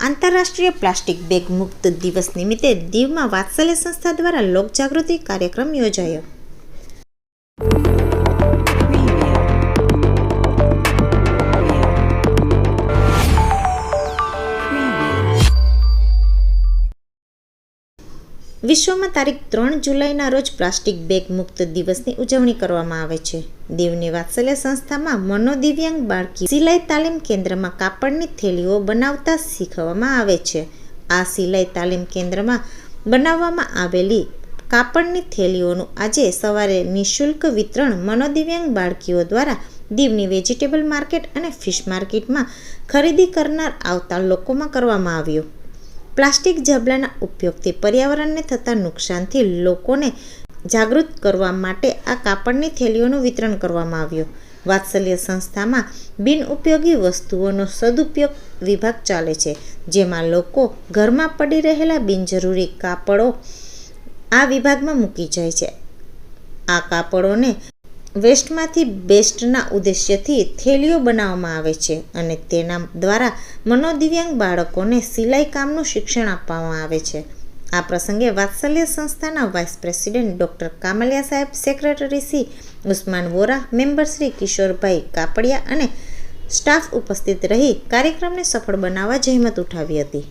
આંતરરાષ્ટ્રીય plastic bag મુક્ત દિવસ નિમિત્તે દીવમાં વાત્સલ્ય સંસ્થા દ્વારા લોકજાગૃતિ કાર્યક્રમ યોજાયો. વિશ્વમાં તારીખ ત્રણ જુલાઈના રોજ પ્લાસ્ટિક બેગ મુક્ત દિવસની ઉજવણી કરવામાં આવે છે. દીવની વાત્સલ્ય સંસ્થામાં મનોદિવ્યાંગ બાળકી સિલાઈ તાલીમ કેન્દ્રમાં કાપડની થેલીઓ બનાવતા શીખવવામાં આવે છે. આ સિલાઈ તાલીમ કેન્દ્રમાં બનાવવામાં આવેલી કાપડની થેલીઓનું આજે સવારે નિઃશુલ્ક વિતરણ મનોદિવ્યાંગ બાળકીઓ દ્વારા દીવની વેજીટેબલ માર્કેટ અને ફિશ માર્કેટમાં ખરીદી કરનાર આવતા લોકોમાં કરવામાં આવ્યું. પ્લાસ્ટિક ઝાબલાના ઉપયોગથી પર્યાવરણને થતા નુકસાનથી લોકોને જાગૃત કરવા માટે આ કાપડની થેલીઓનું વિતરણ કરવામાં આવ્યું. વાત્સલ્ય સંસ્થામાં બિનઉપયોગી વસ્તુઓનો સદુપયોગ વિભાગ ચાલે છે, જેમાં લોકો ઘરમાં પડી રહેલા બિનજરૂરી કાપડો આ વિભાગમાં મૂકી જાય છે. આ કાપડોને વેસ્ટમાંથી બેસ્ટના ઉદ્દેશ્યથી થેલીઓ બનાવવામાં આવે છે અને તેના દ્વારા મનોદિવ્યાંગ બાળકોને સિલાઈ કામનું શિક્ષણ આપવામાં આવે છે. આ પ્રસંગે વાત્સલ્ય સંસ્થાના વાઇસ પ્રેસિડેન્ટ ડૉક્ટર કામલિયા સાહેબ, સેક્રેટરી શ્રી ઉસ્માન વોરા, મેમ્બર શ્રી કિશોરભાઈ કાપડિયા અને સ્ટાફ ઉપસ્થિત રહી કાર્યક્રમને સફળ બનાવવા જહેમત ઉઠાવી હતી.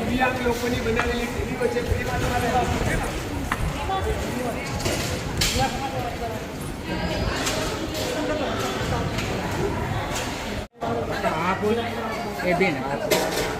દિવ્યાંગ લોકોની બનાવેલી ટીવીઓ છે તમારે આ બોલ એ બેન આપો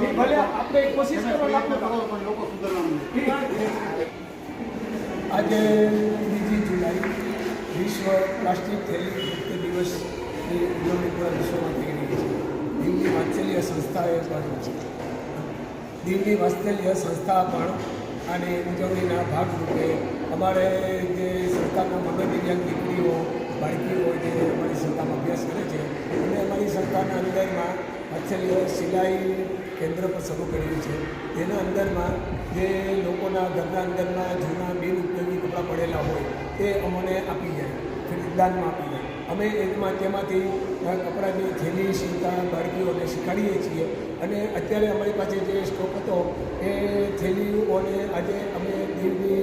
ભલે આપણે કોશિશ કરવા આપણે પણ લોકો આજે બીજી જુલાઈ વિશ્વ પ્લાસ્ટિક થેલી મુક્ત દિવસની ઉજવણી પૂરા વિશ્વમાં થઈ રહી છે. દિલ્હી વાત્સલ્ય સંસ્થાએ એ દિલ્હી વાત્સલ્ય સંસ્થા પણ આની ઉજવણીના ભાગરૂપે અમારે જે સંસ્થાના મનોદિવ્યાંગ દીકરીઓ, બાળકીઓ જે અમારી સંસ્થામાં અભ્યાસ કરે છે અને અમારી સંસ્થાના અંદરમાં વાત્સલ્ય સિલાઈ કેન્દ્ર પણ શરૂ કર્યું છે. તેના અંદરમાં જે લોકોના ઘરના અંદરના જૂના બિનઉપયોગી કપડાં પડેલા હોય, તે અમને આપી જાય દાનમાં આપી જાય. અમે એકમાં તેમાંથી કપડાની થેલી સીવતા બાળકીઓને શીખવાડીએ છીએ અને અત્યારે અમારી પાસે જે સ્ટોક હતો, એ થેલીઓને આજે અમે દીવની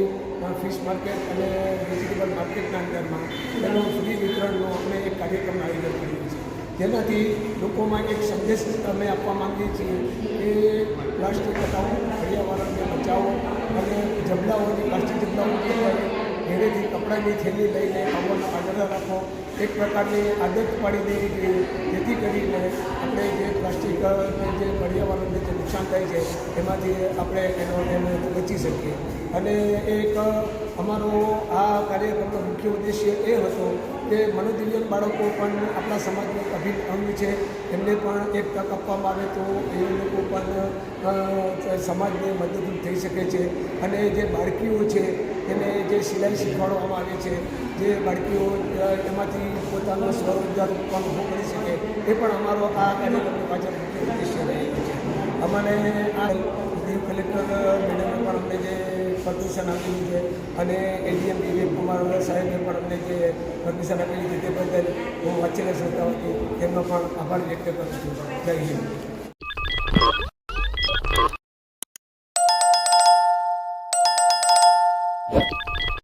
ફિશ માર્કેટ અને વેજીટેબલ માર્કેટના અંદરમાં તેનું ફ્રી વિતરણનો અમે એક કાર્યક્રમ આયોજન કર્યું. છે જેનાથી લોકોમાં એક સંદેશ અમે આપવા માંગીએ છીએ કે પ્લાસ્ટિક હટાવો પર્યાવરણને બચાવો અને જબલાઓની, પ્લાસ્ટિક જબલાઓ ઘરેથી કપડાની થેલી લઈને આવવાનો આગ્રહ રાખો. એક પ્રકારની આદત પાડી દેવી જોઈએ. જેથી કરીને આપણે જે પ્લાસ્ટિક જે પર્યાવરણને જે નુકસાન થાય છે, એમાંથી આપણે એનો, એને બચી શકીએ. અને એક અમારો આ કાર્યક્રમનો મુખ્ય ઉદ્દેશ્ય એ હતો કે મનોદિવ્યાંગ બાળકો પણ આપણા સમાજનો અભિન્ન અંગ છે. એમને પણ એક તક આપવામાં આવે તો એ લોકો પણ સમાજને મદદરૂપ થઈ શકે છે. અને જે બાળકીઓ છે, એને જે સિલાઈ શીખવાડવામાં આવે છે, જે બાળકીઓ એમાંથી પોતાનો સ્વરોજગાર પણ ઊભો કરી શકે, એ પણ અમારો આ કાર્યક્રમની પાછળ મુખ્ય ઉદ્દેશ્ય રહેલો છે. અમને આ કલેક્ટર મેડમે પણ અમને જે પરમિશન આપેલી છે અને એડીએમ વિવેક કુમાર સાહેબે પણ અમને જે પરમિશન આપેલી છે તે બદલ હું વાંચેલા સંસ્થાઓથી તેમનો પણ આભાર વ્યક્ત કરું છું. જય હિન્દ.